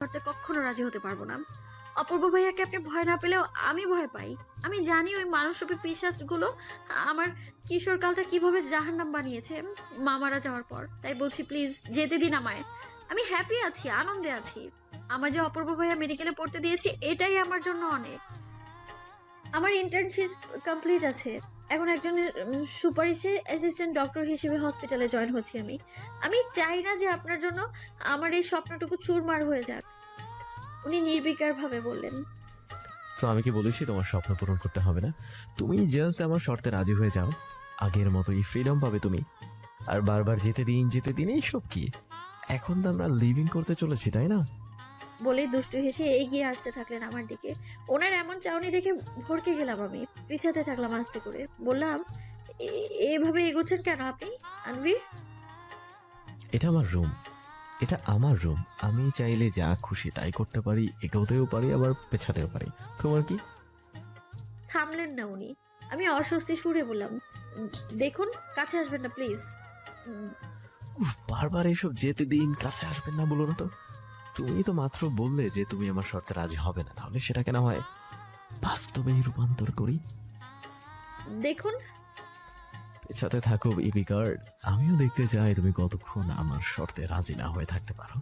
করতে কখনো রাজি হতে পারব না। অপূর্ব ভাইয়াকে আপনি ভয় না পেলেও আমি ভয় পাই। আমি জানি ওই মানসরূপী পিসাজগুলো আমার কিশোরকালটা কীভাবে জাহান্নাম বানিয়েছে। মামারা যাওয়ার পর, তাই বলছি, প্লিজ, যেতে দিন আমায়। আমি হ্যাপি আছি, আনন্দে আছি। আমার যে অপূর্ব ভাইয়া মেডিকেলে পড়তে দিয়েছি, এটাই আমার জন্য অনেক। আমার ইন্টার্নশিপ কমপ্লিট আছে। এখন একজনের সুপারিশে অ্যাসিস্ট্যান্ট ডক্টর হিসেবে হসপিটালে জয়েন হচ্ছি আমি। আমি চাই না যে আপনার জন্য আমার এই স্বপ্নটুকু চুরমার হয়ে যাক। উনি নির্বিকারভাবে বললেন। তো আমি কি বলেছি তোমার স্বপ্ন পূরণ করতে হবে না? তুমি জাস্ট আমার শর্তে রাজি হয়ে যাও। আগের মতোই ফ্রিডম পাবে তুমি। আর বারবার যেতে দিন যেতে দিন, এইসব কি? এখন তো আমরা লিভিং করতে চলেছি, তাই না? বলেই দুষ্টু হেসে এগিয়ে আসতে থাকলেন আমার দিকে। ওনার এমন চাউনি দেখে ভরকে গেলাম আমি। পিছাতে থাকলাম আস্তে করে। বললাম "এ- এভাবে এগোচ্ছেন কেন আপনি আনভীর? এটা আমার রুম। এটা আমার রুম। আমি চাইলে যা খুশি তাই করতে পারি এগোতেও পারি আবার পেছাতেও পারি। তোমার কি? থামলেন না উনি। আমি অস্বস্তি সুরে বললাম দেখুন কাছে আসবেন না প্লিজ। বারবার এসব যেতে দিন কাছে আসবেন না বলো না তো। তুমি তো মাত্র বললে যে তুমি আমার শর্তে রাজি হবে না তাহলে সেটা কেন হয়? বাস্তবেই রূপান্তর করি। দেখুন। পেছাতে থাকো বেবি গার্ড আমিও দেখতে চাই তুমি কতক্ষণ আমার শর্তে রাজি না হয়ে থাকতে পারো।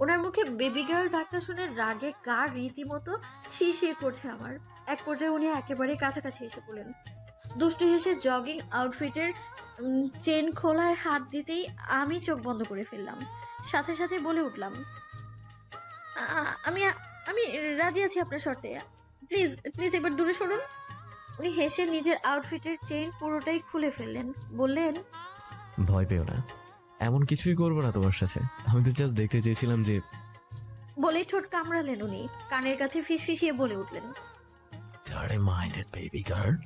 ওনার মুখে বেবি গার্ল ডাকটা শুনে রাগে কার রীতিমতো শিরশির করছে আমার। এক পর্যায়ে উনি একেবারে কাছাকাছি এসে পড়লেন। দুষ্টু হেসে জগিং আউটফিটের চেন খোলায় হাত দিতেই আমি চোখ বন্ধ করে ফেললাম। সাথে সাথে বলে উঠলাম "আ- আ- আমি আমি রাজি আছি আপনার শর্তে। প্লিজ প্লিজ এবার দূরে সরুন। উনি হেসে নিজের আউটফিটের চেন পুরোটাই খুলে ফেললেন। বললেন ভয় পেও না। এমন কিছুই করব না তোমার সাথে। আমি তো জাস্ট দেখতে চেয়েছিলাম যে বলেই ঠোঁট কামড়ালেন উনি। কানের কাছে ফিসফিসিয়ে বলে উঠলেন আরে মাইন্ডেড বেবি গার্ড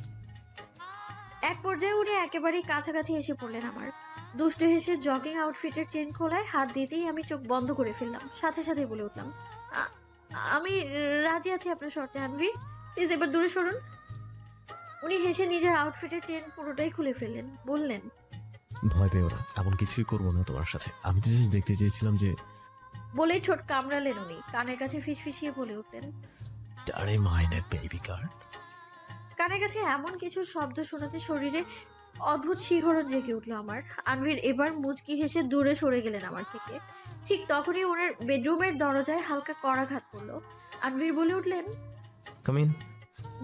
এক পর্যায়ে উনি একেবারেই কাছাকাছি এসে পড়লেন আমার। দুষ্টু হেসে জগিং আউটফিটের চেন খোলায় হাত দিতেই আমি চোখ বন্ধ করে ফেললাম সাথে সাথে বলে উঠলাম আমি রাজি আছি আপনার শর্তে আনভির প্লিজ এবার দূরে সরুন। উনি হেসে নিজের আউটফিটের চেন পুরোটাই খুলে ফেললেন বললেন ভয় পেও না এমন কিছুই করব না তোমার সাথে। আমি তো জাস্ট দেখতে চেয়েছিলাম যে বলেই ঠোঁট কামড়ালেন উনি কানের কাছে ফিসফিসিয়ে বলে উঠলেন আরে মাইন্ডেড বেবি গার্ড কানের কাছে এমন কিছু শব্দ শোনাতে শরীরে অদ্ভুত শিহরণ জেগে উঠল আমার। আনভীর এবার মুচকি হেসে দূরে সরে গেলেন আমার থেকে। ঠিক তখনই ওনার বেডরুমের দরজায় হালকা করাঘাত পড়ল আনভীর বলে উঠলেন কামিন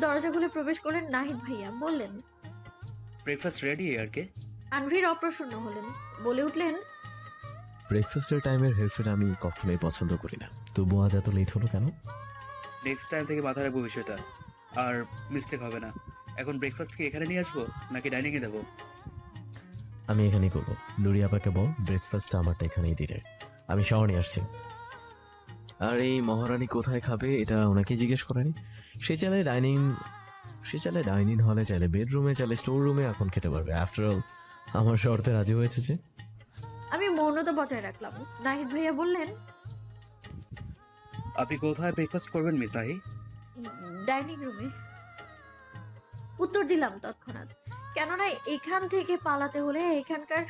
দরজা খুলে প্রবেশ করলেন নাহিদ ভাইয়া। বললেন ব্রেকফাস্ট রেডি আর কে আনভির অপ্রসন্ন হলেন। বলে উঠলেন ব্রেকফাস্টের টাইমের হেরফের আমি কখনোই পছন্দ করি না। তবু আজ এত লেট হলো কেন? নেক্সট টাইম থেকে মাথায় রাখব বিষয়টা। আর মিস্টেক হবে না। এখন ব্রেকফাস্ট কি এখানে নিয়ে আসব নাকি ডাইনিং ডাইনিংয়ে দেবো আমি এখানেই করব। নুরি আপাকে বল ব্রেকফাস্টটা আমারটা এখানেই দিলে। আমি শহর নিয়ে আসছি। আর এই মহারানী কোথায় খাবে? এটা ওনাকে জিজ্ঞেস করেনি। সে চাইলে ডাইনিং সে চাইলে ডাইনিং হলে চাইলে বেডরুমে চাইলে স্টোর রুমে এখন খেতে পারবে। আফটার অল আমার শর্তে রাজি হয়েছে যে। আমি মৌনতা বজায় রাখলাম। নাহিদ ভাইয়া বললেন আপনি কোথায় ব্রেকফাস্ট করবেন মিসাহি ডাইনিং রুমে। উত্তর দিলাম তৎক্ষণাৎ। কেননা এখান থেকে পালাতে হলে এখানকার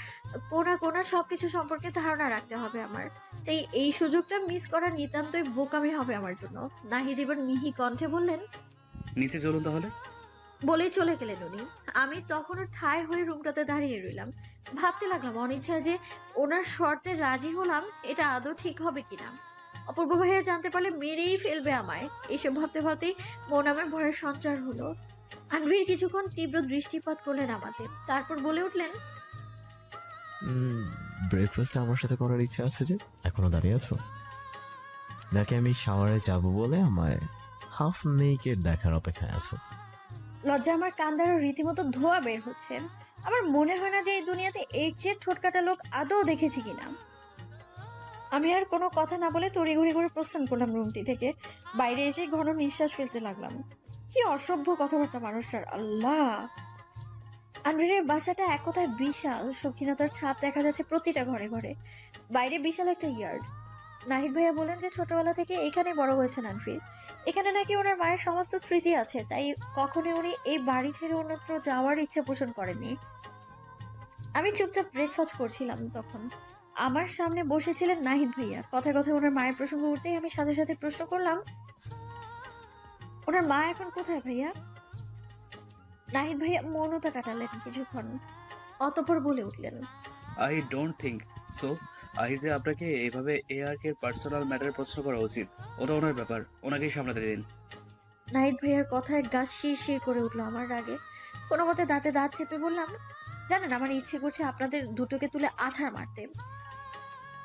কোনা কোনা সবকিছু সম্পর্কে ধারণা রাখতে হবে আমার। তাই এই সুযোগটা মিস করা নিতান্তই বোকামি হবে আমার জন্য। নাহিদ এবার মিহি কণ্ঠে বললেন নিচে চলুন তাহলে। বলেই চলে গেলেন উনি। আমি তখনও ঠায় হয়ে রুমটাতে দাঁড়িয়ে রইলাম। ভাবতে লাগলাম অনিচ্ছায় যে ওনার শর্তে রাজি হলাম এটা আদৌ ঠিক হবে কিনা। অপূর্ব ভাইয়া জানতে পারলে মেরেই ফেলবে আমায়। এইসব ভাবতে ভাবতেই মন আমার ভয়ের সঞ্চার হলো। আনভির কিছুক্ষণ তীব্র দৃষ্টিপাত করলেন আমাতে তারপর বলে উঠলেন ব্রেকফাস্ট আমার সাথে করার ইচ্ছা আছে যে এখনও দাঁড়িয়ে আছো? নাকি আমি শাওয়ারে যাব বলে আমায় হাফ নেকের দেখার অপেক্ষায় আছো? লজ্জা আমার কান্দারও রীতিমতো ধোয়া বের হচ্ছে। আমার মনে হয় না যে এই দুনিয়াতে এর চেয়ে ঠোটকাটা লোক আদৌ দেখেছি কিনা। আমি আর কোনো কথা না বলে তড়িঘড়ি করে প্রস্থান করলাম রুমটি থেকে। বাইরে এসে ঘন নিঃশ্বাস ফেলতে লাগলাম। কি অসভ্য কথাবার্তা মানুষটার, আল্লাহ! আনভিরের বাসাটা এক কথায় বিশাল শৌখিনতার ছাপ দেখা যাচ্ছে প্রতিটা ঘরে ঘরে। বাইরে বিশাল একটা ইয়ার্ড নাহিদ ভাইয়া বলেন যে ছোটবেলা থেকে এখানে বড় হয়েছেন আনফির এখানে নাকি ওনার মায়ের সমস্ত স্মৃতি আছে, তাই কখনোই উনি এই বাড়ি ছেড়ে অন্যত্র যাওয়ার ইচ্ছা পোষণ করেননি। আমি চুপচাপ ব্রেকফাস্ট করছিলাম তখন। আমার সামনে বসেছিলেন নাহিদ ভাইয়া। কথায় কথা ওনার মায়ের প্রসঙ্গ উঠতেই আমি সাথে সাথে প্রশ্ন করলাম ওনার মা এখন কোথায় ভাইয়া? নাহিদ ভাইয়া মৌনতা কাটালেন কিছুক্ষণ অতপর বলে উঠলেন I don't think so I যে আপনাকে এইভাবে এ আর কে পার্সোনাল ম্যাটার প্রশ্ন করা উচিত ওটা ওনার ব্যাপার। ওনাকেই সামলাতে দিন। নাহিদ ভাইয়ার কথায় গা শির শির করে উঠল আমার রাগে। কোনো মতে দাঁতে দাঁত চেপে বললাম জানেন আমার ইচ্ছে করছে আপনাদের দুটোকে তুলে আছাড় মারতে।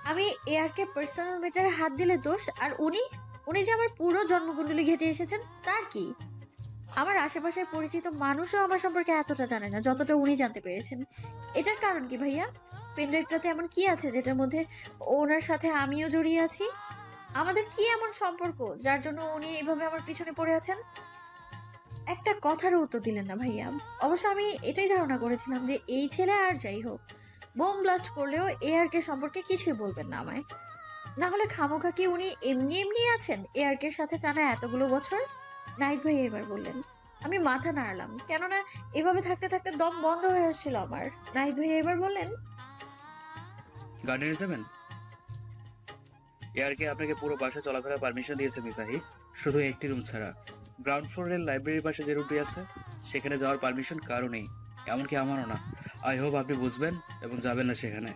আমি এআরকে পার্সোনাল ম্যাটারে হাত দিলে দোষ, আর উনি উনি যে আমার পুরো জন্মকুণ্ডলী ঘেটে এসেছেন, তার কি? আমার আশেপাশের পরিচিত মানুষও আমার সম্পর্কে এতটা জানে না, যতটা উনি জানতে পেরেছেন। এটার কারণ কি ভাইয়া? পেনড্রাইভটাতে এমন কি আছে যেটার মধ্যে ওনার সাথে আমিও জড়িয়ে আছি? আমাদের কি এমন সম্পর্ক যার জন্য উনি এইভাবে আমার পিছনে পড়ে আছেন? একটা কথারও উত্তর দিলেন না ভাইয়া। অবশ্য আমি এটাই ধারণা করেছিলাম যে এই ছেলে আর যাই হোক বোম ব্লাস্ট করলেও এআরকে সম্পর্কে কিছুই বলবেন না আমায়। না হলে খামোখা কি উনি এমনি এমনি আছেন এআরকে সাথে টানা এতগুলো বছর? নাইট ভাই এবার বললেন, আমি মাথা নাড়লাম, কেননা এভাবে থাকতে থাকতে দম বন্ধ হয়ে আসছিল আমার। নাইট ভাই এবার বললেন, গার্ডেনে যাবেন এআরকে আপনাকে পুরো বাসা চলাফেরার পারমিশন দিয়েছে মিসাহি। শুধু একটি রুম ছাড়া। গ্রাউন্ড ফ্লোরের লাইব্রেরির পাশে যে রুমটি আছে, সেখানে যাওয়ার পারমিশন কারও নেই। এমনকি আমারও না। আই হোপ আপনি বুঝবেন এবং যাবেন না সেখানে।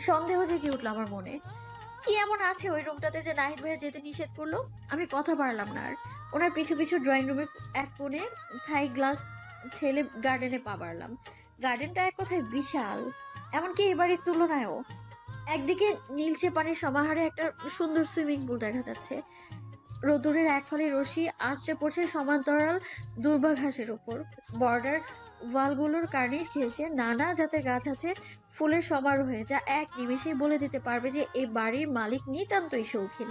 সন্দেহ জেগে উঠল আমার মনে। কি এমন আছে ওই রুমটাতে যে নাহিদ ভাইয়া যেতে নিষেধ করল? আমি কথা পারলাম না আর। ওনার পিছু পিছু ড্রয়িং রুমের এক কোণে থাই গ্লাস ছেলে গার্ডেনে পা বাড়লাম। গার্ডেনটা এক কথায় বিশাল। এমনকি এবারের তুলনায়ও। একদিকে নীলচে পানির সমাহারে একটা সুন্দর সুইমিং পুল দেখা যাচ্ছে। রোদুরের এক ফালি রশি আশ্রে পড়ছে সমান্তরাল দুর্বা ঘাসের ওপর বর্ডার ওয়ালগুলোর কার্নিশ ঘেঁষে নানা জাতের গাছ আছে, ফুলের সমারোহে যা এক নিমেষেই বলে দিতে পারবে যে এই বাড়ির মালিক নিতান্তই শৌখিন।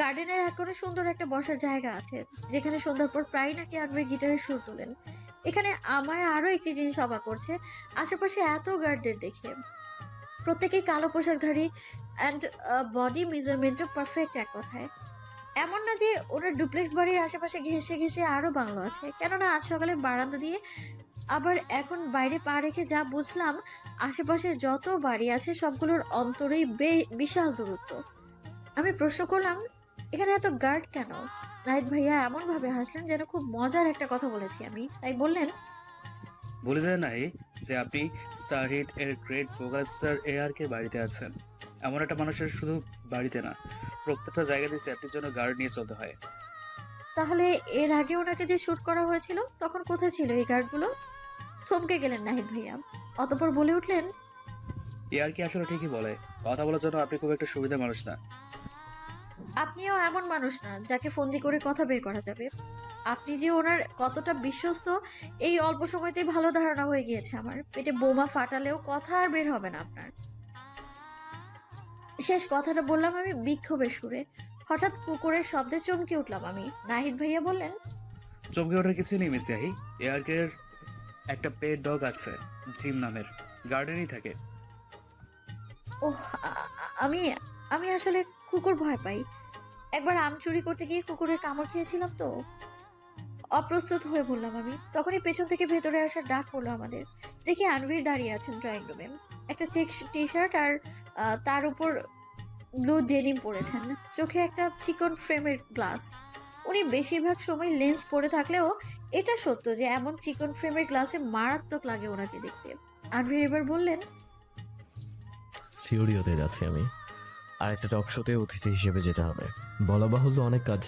গার্ডেনের এক সুন্দর একটা বসার জায়গা আছে, যেখানে সন্ধ্যার পর প্রায় নাকি আনবের গিটারের সুর তোলেন। এখানে আমায় আরও একটি জিনিস অবাক করছে, আশেপাশে এত গার্ডদের দেখে। প্রত্যেকেই কালো পোশাকধারী অ্যান্ড বডি মেজারমেন্টও পারফেক্ট এক কথায়। এমন না যে ওনার ডুপ্লেক্স বাড়ির আশেপাশে ঘেসে ঘেসে আরও বাংলো আছে। কেননা আজ সকালে বারান্দা দিয়ে আবার এখন বাইরে পা রেখে যা বুঝলাম আশেপাশে যত বাড়ি আছে সবগুলোর অন্তরেই বে- বিশাল দূরত্ব। আমি প্রশ্ন করলাম, এখানে এত গার্ড কেন? নাইট ভাইয়া এমনভাবে হাসলেন যেন খুব মজার একটা কথা বলেছি আমি। তাই বললেন, বলে যায় নাই যে আপনি স্টার হিট এর গ্রেট ভোকাল স্টার এ আর কে বাড়িতে আছেন। এমন একটা মানুষের শুধু বাড়িতে না প্রত্যেকটা জায়গা জায়গাতে সেফটির জন্য গার্ড নিয়ে চলতে হয়। তাহলে এর আগে ওনাকে যে শ্যুট করা হয়েছিল তখন কোথায় ছিল এই গার্ডগুলো থমকে গেলেন নাহিদ ভাইয়া। অতপর বলে উঠলেন আর কি আসলে ঠিকই বলে? কথা বলার জন্য আপনি খুব একটা সুবিধা মানুষ না। আপনিও এমন মানুষ না যাকে ফন্দি করে কথা বের করা যাবে। আপনি যে ওনার কতটা বিশ্বস্ত এই অল্প সময়তেই ভালো ধারণা হয়ে গিয়েছে আমার। পেটে বোমা ফাটালেও কথা আর বের হবে না আপনার। শেষ কথাটা বললাম আমি বিক্ষোভের সুরে। হঠাৎ কুকুরের শব্দে চমকে উঠলাম আমি। নাহিদ ভাইয়া বললেন চমকে ওঠার কিছু নেই মিসিয়াহি এ আর কে একটা পেট ডগ আছে জিম নামের। গার্ডেনই থাকে। ও আমি আমি আসলে কুকুর ভয় পাই। একবার আম চুরি করতে গিয়ে কুকুরের কামড় খেয়েছিলাম তো। অপ্রস্তুত হয়ে বললাম আমি। তখনই পেছন থেকে ভেতরে আসার ডাক পড়ল আমাদের। দেখি আনভীর দাঁড়িয়ে আছেন ড্রয়িং রুমে একটা চেক টি শার্ট আর তার উপর ব্লু ডেনিম পরেছেন। চোখে একটা চিকন ফ্রেমের গ্লাস উনি বেশিরভাগ সময় লেন্স পরে থাকলেও এটা সত্য যে এমন চিকন ফ্রেমের গ্লাসে মারাত্মক লাগে ওনাকে দেখতে। আনভীর এবার বললেন স্টুডিওতে যাচ্ছি আমি। আর একটা টক শোতে অতিথি হিসেবে যেতে হবে। বলা বাহুল্য অনেক কাজ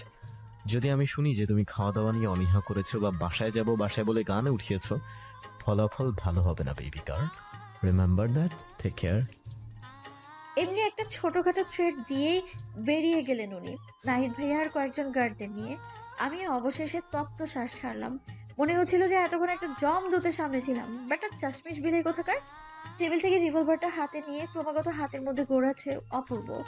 যদি আমি শুনি যে তুমি খাওয়া দাওয়া নিয়ে অনীহা করেছ বা বাসায় যাব, বাসায় বলে গানে উঠিয়েছো, ফলাফল ভালো হবে না baby girl remember that take care এমনি একটা ছোটখাটো থ্রেড দিয়েই বেরিয়ে গেলেন উনি। নাহিদ ভাইয়া আর কয়েকজন গার্ডদের নিয়ে। আমি অবশেষে তপ্ত শ্বাস ছাড়লাম। মনে হচ্ছিল যে এতক্ষণ একটা জম দূতের সামনে ছিলাম। বাট চাশমিশ বিলে কোথাকার? টেবিল থেকে রিভলভারটা হাতে নিয়ে ক্রমাগত হাতের মধ্যে ঘোরাচ্ছে অপূর্ব।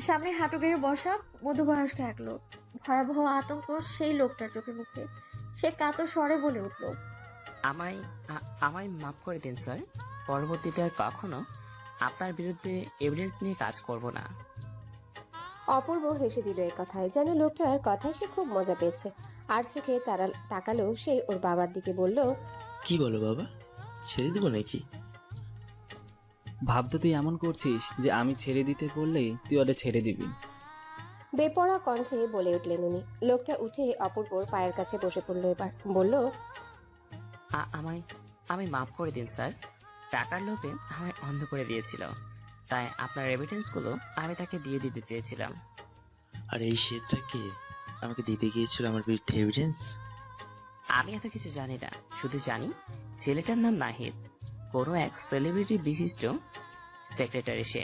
সামনে হাঁটু গেড়ে বসা মধ্যবয়স্ক এক লোক। ভয়াবহ আতঙ্ক সেই লোকটার চোখে মুখে। সে কাতর স্বরে বলে উঠল আমায় আ- আমায় মাফ করে দিন স্যার। পরবর্তীতে আর কখনো আপনার বিরুদ্ধে এভিডেন্স নিয়ে কাজ করব না। অপূর্ব হেসে দিল এ কথায় যেন লোকটার কথায় সে খুব মজা পেয়েছে। আর চোখে তারা তাকালো সে ওর বাবার দিকে বলল কি বলো বাবা? ছেড়ে দেবো নাকি? ভাবতে তুই এমন করছিস যে আমি ছেড়ে দিতে বললেই তুই ওটা ছেড়ে দিবি। বেপরা কণ্ঠে বলে উঠলেন উনি। লোকটা উঠে অপূর্বর পায়ের কাছে বসে পড়ল এবার। বলল আ- আমায় আমি মাফ করে দিন স্যার। টাকার লোভে আমায় অন্ধ করে দিয়েছিল। তাই আপনার এভিডেন্সগুলো আমি তাকে দিয়ে দিতে চেয়েছিলাম। আর এই শেডটা কে? আমাকে দিতে গিয়েছিল আমার বিরুদ্ধে এভিডেন্স আমি এত কিছু জানি না। শুধু জানি ছেলেটার নাম নাহিদ। কোনো এক সেলিব্রিটি বিশিষ্ট সেক্রেটারি সে।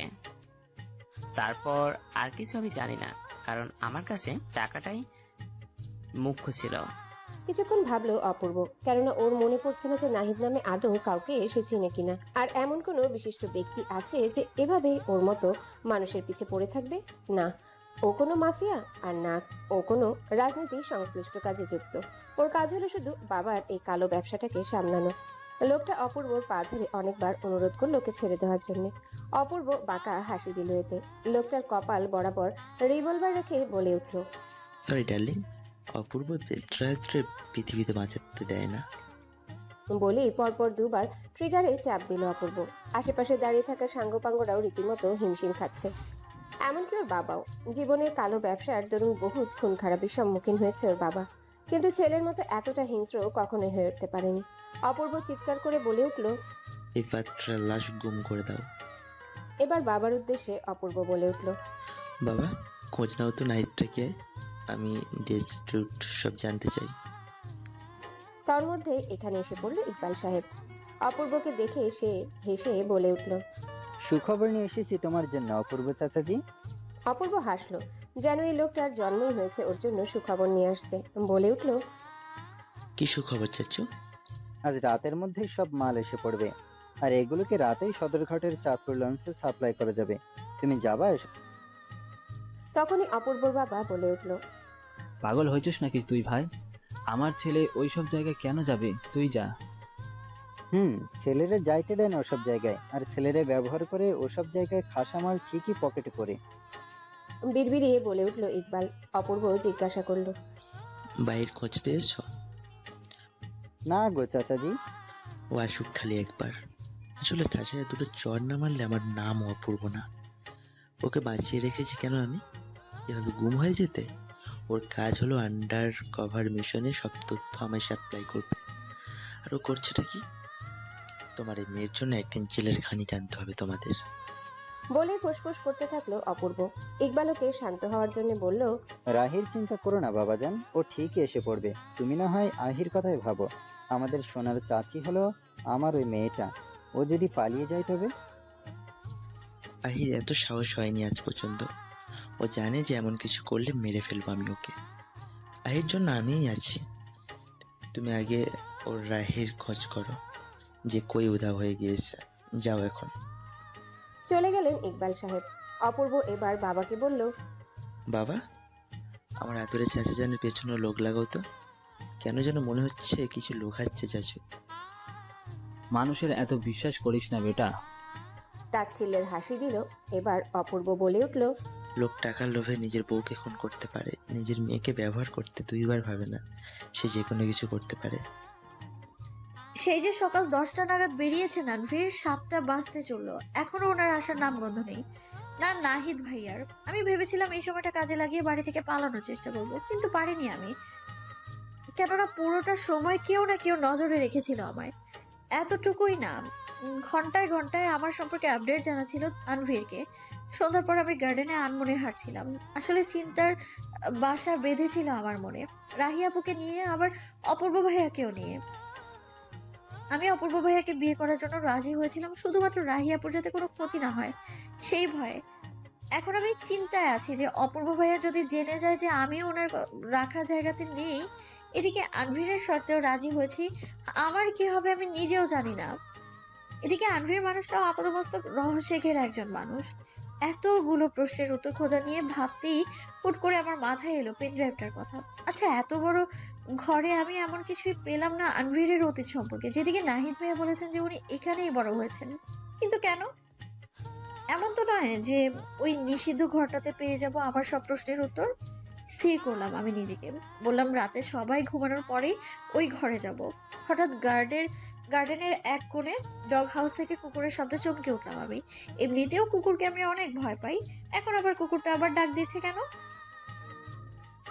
তারপর আর কিছু আমি জানি না, কারণ আমার কাছে টাকাটাই মুখ্য ছিল। কিছুক্ষণ ভাবলো অপূর্ব, কেননা ওর মনে পড়ছে না যে নাহিদ নামে আদৌ কাউকে এসে চিনে কিনা আর এমন কোনো বিশিষ্ট ব্যক্তি আছে যে এভাবে ওর মতো মানুষের পিছে পড়ে থাকবে? না, ও কোনো মাফিয়া আর না ও কোনো রাজনীতি সংশ্লিষ্ট কাজে যুক্ত। ওর কাজ হলো শুধু বাবার এই কালো ব্যবসাটাকে সামলানো। লোকটা অপূর্বর পা ধরে অনেকবার অনুরোধ করল ওকে ছেড়ে দেওয়ার জন্য। অপূর্ব বাঁকা হাসি দিল এতে। লোকটার কপাল বরাবর রিভলভার রেখে বলে উঠল সরি ডার্লিং অপূর্ব বেত্রাত্রে পৃথিবীতে বাঁচাতে দেয় না। বলেই পরপর দুবার ট্রিগারে চাপ দিল অপূর্ব। আশেপাশে দাঁড়িয়ে থাকা সাঙ্গপাঙ্গরাও রীতিমতো হিমশিম খাচ্ছে। এমনকি ওর বাবাও। জীবনের কালো ব্যবসার দরুন বহুত খুন খারাপের সম্মুখীন হয়েছে ওর বাবা। কিন্তু ছেলের মতো এতটা হিংস্র কখনোই হয়ে উঠতে পারেনি। অপূর্ব চিৎকার করে বলে উঠল এই পাত্রার লাশ গুম করে দাও। এবার বাবার উদ্দেশ্যে অপূর্ব বলে উঠল বাবা খোঁজ নাও তো নাইটটাকে আমি ডেট সব জানতে চাই। তার মধ্যে এখানে এসে পড়ল ইকবাল সাহেব। অপূর্বকে দেখে সে হেসে বলে উঠল সুখবর নিয়ে এসেছি তোমার জন্য অপূর্ব চাচাজি। অপূর্ব হাসলো যেন এই লোকটার জন্মই হয়েছে ওর জন্য সুখবর নিয়ে আসতে। বলে উঠল কি সুখবর চাচ্ছু? আজ রাতের মধ্যেই সব মাল এসে পড়বে। আর এগুলোকে রাতেই সদরঘাটের চাঁদপুর লঞ্চে সাপ্লাই করা যাবে তুমি যাবা এস- তখনই অপূর্বর বাবা বলে উঠল পাগল হয়েছিস নাকি তুই ভাই? আমার ছেলে ওই সব জায়গায় কেন যাবে? তুই যা। হুম ছেলেরা যাইতে দেয় না ওসব জায়গায়। আর ছেলেরা ব্যবহার করে ওসব জায়গায় খাসা মাল ঠিকই পকেটে করে। বিড়বিড়িয়ে বলে উঠল ইকবাল। অপূর্ব জিজ্ঞাসা করল বাইরের খোঁজ পেয়েছ? না গো চাচাজি। ও আসুক খালি একবার। আসলে ঠাসায় দুটো চর না মারলে আমার নাম অপূর্ব না। ওকে বাঁচিয়ে রেখেছি কেন আমি? এভাবে গুম হয়ে যেতে? ওর কাজ হলো আন্ডার কভার মিশনে সব তথ্য আমায় সাপ্লাই করবে আর ও করছেটা কি? তোমার এই মেয়ের জন্য একদিন জেলের খানি টানতে হবে তোমাদের। বলেই ফুসফুস করতে থাকল অপূর্ব। ইকবাল ওকে শান্ত হওয়ার জন্য বলল রাহির চিন্তা করো না বাবাজান। ও ঠিকই এসে পড়বে। তুমি না হয় আহির কথাই ভাবো। আমাদের সোনার চাচি হলো আমার ওই মেয়েটা। ও যদি পালিয়ে যায় তবে? আহির এত সাহস হয়নি আজ পর্যন্ত। ও জানে যে এমন কিছু করলে মেরে ফেলব আমি ওকে। আহির জন্য আমিই আছি। তুমি আগে ওর রাহির খোঁজ করো। যে কই উধাও হয়ে গিয়েছে। যাও এখন। চলে গেলেন ইকবাল সাহেব। অপূর্ব এবার বাবাকে বলল বাবা আমার আদরের চাচা জানের পেছনে লোক লাগাও তো। কেন যেন মনে হচ্ছে কিছু লোক লুকাচ্ছে চাচু। মানুষের এত বিশ্বাস করিস না বেটা। তাচ্ছিল্যের হাসি দিল এবার অপূর্ব বলে উঠল লোক টাকার লোভে নিজের বউকে খুন করতে পারে নিজের মেয়েকে ব্যবহার করতে দুইবার ভাবে না সে যে কোনো কিছু করতে পারে। সেই যে সকাল দশটা নাগাদ বেরিয়েছেন আনভির সাতটা বাজতে চলল। এখনও ওনার আসার নামগন্ধ নেই। না, নাহিদ ভাইয়ার। আমি ভেবেছিলাম এই সময়টা কাজে লাগিয়ে বাড়ি থেকে পালানোর চেষ্টা করব, কিন্তু পারিনি আমি। কেননা পুরোটা সময় কেউ না কেউ নজরে রেখেছিল আমায়। এতটুকুই না, ঘন্টায় ঘন্টায় আমার সম্পর্কে আপডেট জানা ছিল আনভিরকে সন্ধ্যার পর আমি গার্ডেনে আনমনে হাঁটছিলাম। আসলে চিন্তার বাসা বেঁধেছিল আমার মনে। রাহিয়াপুকে নিয়ে, আবার অপূর্ব ভাইয়াকেও নিয়ে। আমি অপূর্ব ভাইয়াকে বিয়ে করার জন্য রাজি হয়েছিলাম, শুধুমাত্র রাহিয়াপুর যাতে কোনো ক্ষতি না হয়। সেই ভয়ে। এখন আমি চিন্তায় আছি যে অপূর্ব ভাইয়া যদি জেনে যায় যে আমি ওনার রাখা জায়গাতে নেই, এদিকে আনভিরের শর্তেও রাজি হয়েছি, আমার কি হবে আমি নিজেও জানি না। এদিকে আনভির মানুষটাও আপাতমস্তক রহস্যে ঘেরা একজন মানুষ। এতগুলো প্রশ্নের উত্তর খোঁজা নিয়ে ভাবতেই হুট করে আমার মাথায় এলো পেনড্রাইভটার কথা। আচ্ছা এত বড় ঘরে আমি এমন কিছুই পেলাম না আনভিরের অতীত সম্পর্কে। যেদিকে নাহিদ ভাইয়া বলেছেন যে উনি এখানেই বড় হয়েছেন। কিন্তু কেন? এমন তো নয় যে ওই নিষিদ্ধ ঘরটাতে পেয়ে যাব আমার সব প্রশ্নের উত্তর? স্থির করলাম আমি নিজেকে। বললাম, রাতে সবাই ঘুমানোর পরেই ওই ঘরে যাব। হঠাৎ গার্ডের গার্ডেনের এক কোণে ডগ হাউস থেকে কুকুরের শব্দে চমকে উঠলাম আমি। এমনিতেও কুকুরকে আমি অনেক ভয় পাই। এখন আবার কুকুরটা আবার ডাক দিচ্ছে কেন?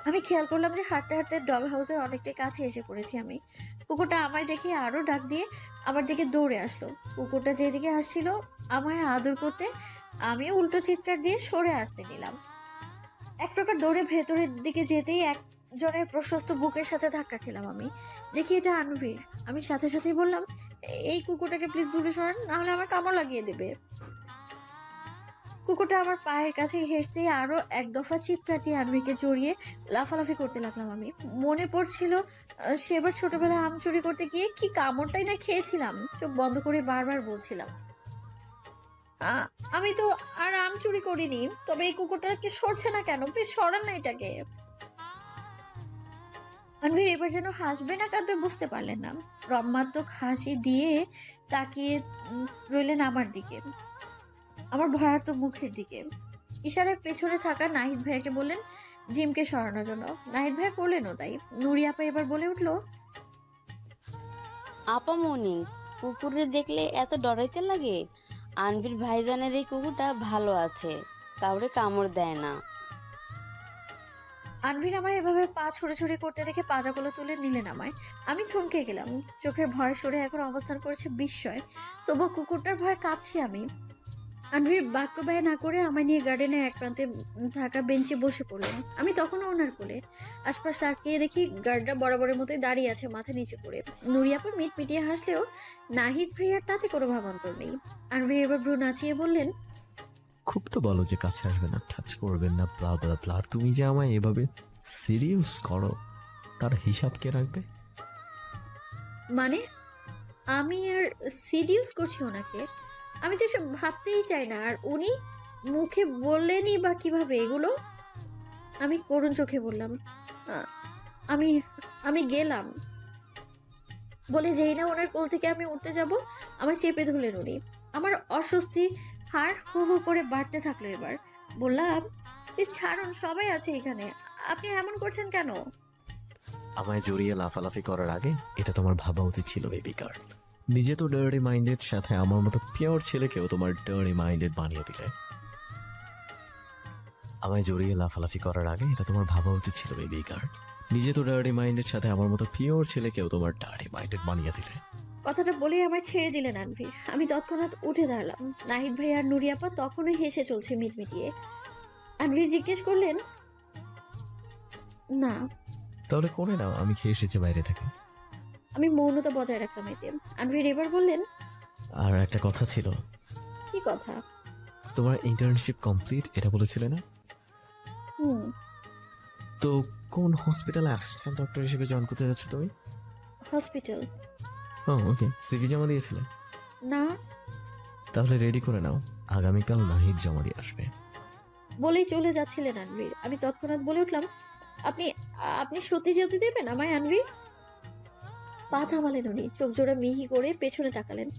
আমি খেয়াল করলাম যে হাঁটতে হাঁটতে ডগ হাউসের অনেকটাই কাছে এসে পড়েছি আমি। কুকুরটা আমায় দেখে আরও ডাক দিয়ে আমার দিকে দৌড়ে আসলো। কুকুরটা যেদিকে আসছিল আমায় আদর করতে আমিও উল্টো চিৎকার দিয়ে সরে আসতে নিলাম। এক প্রকার দৌড়ে ভেতরের দিকে যেতেই একজনের প্রশস্ত বুকের সাথে ধাক্কা খেলাম আমি। দেখি এটা আনভীর। আমি সাথে সাথেই বললাম, এই কুকুরটাকে প্লিজ দূরে সরান, নাহলে আমার কামড় লাগিয়ে দেবে। কুকুরটা আমার পায়ের কাছে হেসতেই আরও এক দফা চিৎকার দিয়ে আনভীরকে জড়িয়ে লাফালাফি করতে লাগলাম আমি। মনে পড়ছিল সেবার ছোটবেলায় আম চুরি করতে গিয়ে কি কামড়টাই না খেয়েছিলাম। চোখ বন্ধ করে বারবার বলছিলাম আমি তো আর আম চুরি করিনি, তবে এই কুকুরটাকে সরছে না কেন? প্লিজ সরান না এটাকে। আনভীর এবার যেন হাসবে না, কাঁদবে বুঝতে পারলেন না। রম্মাত্মক হাসি দিয়ে তাকিয়ে রইলেন আমার দিকে, আমার ভয়ার্ত মুখের দিকে। ইশারায় পেছনে থাকা নাহিদ ভাইয়াকে বললেন, জিমকে সরানোর জন্য। নাহিদ ভাইয়া করলেনও তাই। নুরি আপা এবার বলে উঠল আপামনি কুকুরে দেখলে এত ডরাইতে লাগে? আনবির ভাইজানের এই কুকুরটা ভালো আছে, কাউরে কামড় দেয় না। আনভির আমায় এভাবে পা ছুড়ে ছুড়ে করতে দেখে পাজাগুলো তুলে নিলেন আমায়। আমি থমকে গেলাম। চোখের ভয় সরে এখন অবস্থান করেছে বিস্ময়। তবু কুকুরটার ভয় কাঁপছি আমি। আনভির বাক্য ব্যয় না করে আমায় নিয়ে গার্ডেনের এক প্রান্তে থাকা বেঞ্চে বসে পড়লেন আমি তখনও ওনার কোলে। আশপাশ তাকিয়ে দেখি গার্ডরা বরাবরের মতোই দাঁড়িয়ে আছে মাথা নিচু করে। নুরিয়াপা মিট মিটিয়ে হাসলেও নাহিদ ভাইয়ার তাতে কোনো ভাবান্তর নেই। আনভির এবার ব্রু নাচিয়ে বললেন খুব তো বলো যে কাছে আসবে না, টাচ করবেন না ব্লা ব্লা ব্লা আর তুমি যে আমায় এভাবে সিরিয়াস করো, তার হিসাব কে রাখবে? মানে? আমি আর সিডিউস করছি ওনাকে? আমি তো সব ভাবতেই চাই না। আর উনি মুখে বললেনই বা কীভাবে এগুলো? আমি করুণ চোখে বললাম, "আ- আমি আমি গেলাম। বলে যেই না ওনার কোল থেকে আমি উঠতে যাব আমার চেপে ধরলেন উনি। আমার অস্বস্তি হাড় হু হু করে বাড়তে থাকল এবার। বললাম প্লিজ ছাড়ুন, সবাই আছে এখানে। আপনি এমন করছেন কেন? আমায় জড়িয়ে লাফালাফি করার আগে এটা তোমার ভাবা উচিত ছিল, বেবি গার্ল। নিজে তো ডার্টি মাইন্ডেড সাথে আমার মতো পিওর ছেলেকেও তোমার ডার্টি মাইন্ডেড বানিয়ে দিলে। আমায় জড়িয়ে লাফালাফি করার আগে এটা তোমার ভাবা উচিত ছিল, বেবি গার্ল। নিজে তো ডার্টি মাইন্ডেড সাথে আমার মতো পিওর ছেলেকেও তোমার ডার্টি মাইন্ডেড বানিয়ে দিলে। কথাটা বলে আমায় ছেড়ে দিলেন আনভির আমি তৎক্ষণাৎ উঠে দাঁড়ালাম। নাহিদ ভাই আর নুরিয়াপা তখনই হেসে চলছে মিটমিটিয়ে। আনভির জিজ্ঞেস করলেন না। তাহলে করে নাও আমি খেয়ে এসেছি বাইরে থেকে। আমি মৌনতা বজায় রাখলাম এতে। আনভির এবার বললেন আর একটা কথা ছিল। কি কথা? তোমার ইন্টার্নশিপ কমপ্লিট এটা বলেছিলে না? হুম। তো কোন হসপিটালে অ্যাসিস্ট্যান্ট ডক্টর হিসেবে জয়েন করতে যাচ্ছ তুমি? হসপিটাল ও ওকে। সিভি জমা দিয়েছিলে? না। তাহলে রেডি করে নাও। আগামীকাল নাহিদ জমা দিয়ে আসবে। বলেই চলে যাচ্ছিলেন আনভির। আমি তৎক্ষণাৎ বলে উঠলাম আপনি আপনি সত্যি যেতে দেবেন আমায় আনভির? পা থামালেন উনি চোখ জোড়া মিহি করে পেছনে তাকালেন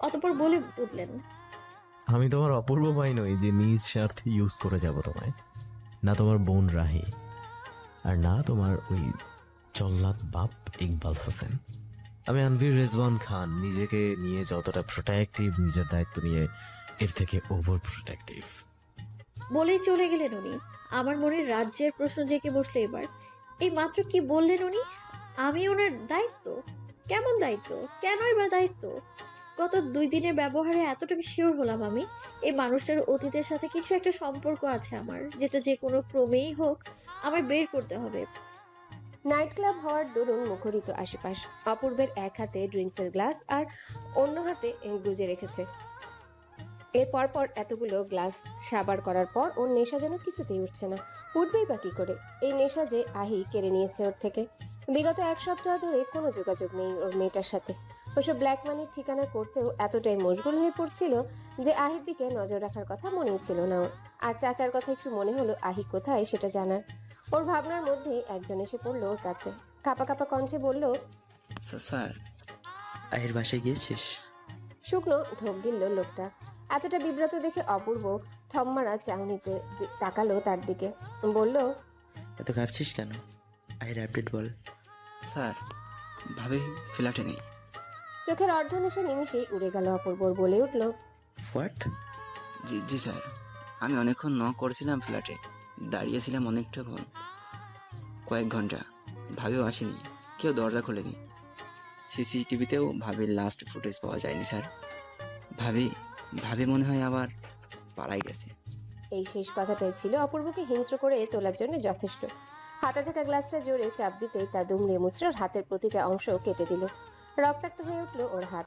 অতপর বলে উঠলেন আমি তোমার অপূর্ব ভাই নই যে নিজ স্বার্থে ইউজ করে যাব তোমায়। না তোমার বোন রাহি আর না তোমার ওই জল্লাদ বাপ ইকবাল হোসেন। আমি আনভির রেজওয়ান খান, নিজেকে নিয়ে যতটা প্রোটেক্টিভ নিজের দায়িত্ব নিয়ে এর থেকে ওভার প্রোটেক্টিভ বলেই চলে গেলেন উনি। আমার মনে রাজ্যের প্রশ্ন জেগে বসল এবার। এই মাত্র কি বললেন উনি? আমি ওনার দায়িত্ব? কেমন দায়িত্ব? কেনই বা দায়িত্ব? গত দুই দিনের ব্যবহারে এতটুকু শিওর হলাম আমি। এই মানুষটার অতীতের সাথে কিছু একটা সম্পর্ক আছে আমার, যেটা যে কোনো ক্রমেই হোক আমায় বের করতে হবে। নাইট ক্লাব হওয়ার দরুন মুখরিত আশেপাশ। অপূর্বের এক হাতে ড্রিঙ্কসের গ্লাস আর অন্য হাতে গুজে রেখেছে। এর পরপর এতগুলো গ্লাস সাবার করার পর ওর নেশা যেন কিছুতেই উঠছে না। উঠবেই বা কি করে? এই নেশা যে আহি কেড়ে নিয়েছে ওর থেকে। বিগত এক সপ্তাহ ধরে কোনো যোগাযোগ নেই ওর মেয়েটার সাথে। ওসব ব্ল্যাক মানির ঠিকানা করতেও এতটাই মশগুল হয়ে পড়ছিল যে আহির দিকে নজর রাখার কথা মনেই ছিল না ওর। আর চাচার কথা একটু মনে হলো, আহি কোথায় সেটা জানার। ওর ভাবনার মধ্যে একজন এসে পড়ল ওর কাছে। কাপা কাপা কণ্ঠে বলল স্যার আয়ের বাসায় গিয়েছিস? শুকনো ঢোক গিলল লোকটা। এতটা বিব্রত দেখে অপূর্ব থম্মারা চাউনিতে তাকালো তার দিকে। বলল এত কাঁপছিস কেন? আয়ের আপডেট বল। স্যার ভাবে ফ্ল্যাটে নেই চোখের অর্ধনেশে নিমিষেই উড়ে গেল অপূর্বর বলে উঠল হোয়াট জি জি স্যার। আমি অনেকক্ষণ ন করেছিলাম ফ্ল্যাটে দাঁড়িয়েছিলাম অনেকটাক্ষণ কয়েক ঘণ্টা। ভাবেও আসেনি। কেউ দরজা খোলেনি। সিসিটিভিতেও ভাবির লাস্ট ফুটেজ পাওয়া যায়নি, স্যার। ভাবি ভাবি মনে হয় আবার পালাই গেছে। এই শেষ কথাটাই ছিল অপূর্বকে হিংস্র করে তোলার জন্য যথেষ্ট। হাতে থাকা গ্লাসটা জোরে চাপ দিতেই তা দুমড়ে মুচড়ে হাতের প্রতিটা অংশ কেটে দিল। রক্তাক্ত হয়ে উঠল ওর হাত।